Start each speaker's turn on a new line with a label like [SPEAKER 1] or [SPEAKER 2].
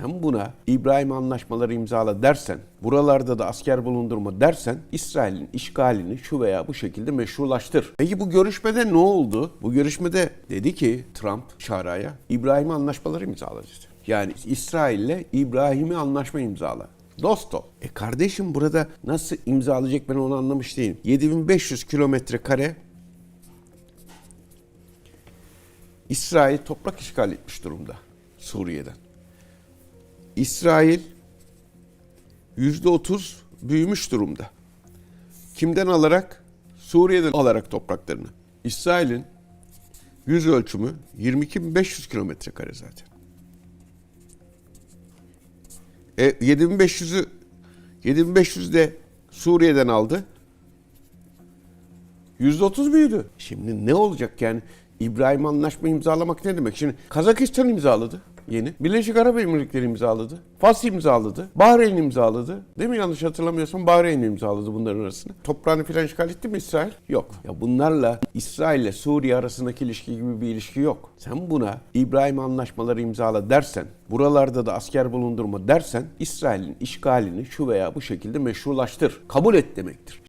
[SPEAKER 1] Sen buna İbrahim anlaşmaları imzala dersen, buralarda da asker bulundurma dersen İsrail'in işgalini şu veya bu şekilde meşrulaştır. Peki bu görüşmede ne oldu? Bu görüşmede dedi ki Trump Şara'ya İbrahim anlaşmaları imzala dedi. Yani İsrail'le İbrahim'i anlaşma imzala. Dost ol. E kardeşim burada nasıl imzalayacak ben onu anlamış değilim. 7500 kilometre kare İsrail toprak işgal etmiş durumda Suriye'den. İsrail yüzde otuz büyümüş durumda. Kimden alarak? Suriye'den alarak topraklarını. İsrail'in yüz ölçümü 22.500 kilometre kare zaten. E 7500'ü 7500 de Suriye'den aldı. %30 büyüdü. Şimdi ne olacak yani? İbrahim Anlaşma imzalamak ne demek? Şimdi Kazakistan imzaladı yeni. Birleşik Arap Emirlikleri imzaladı. Fas imzaladı. Bahreyn imzaladı. Değil mi yanlış hatırlamıyorsam Bahreyn imzaladı bunların arasında. Toprağını filan işgal etti mi İsrail? Yok. Ya bunlarla İsrail ile Suriye arasındaki ilişki gibi bir ilişki yok. Sen buna İbrahim Anlaşmaları imzala dersen, buralarda da asker bulundurma dersen İsrail'in işgalini şu veya bu şekilde meşrulaştır. Kabul et demektir.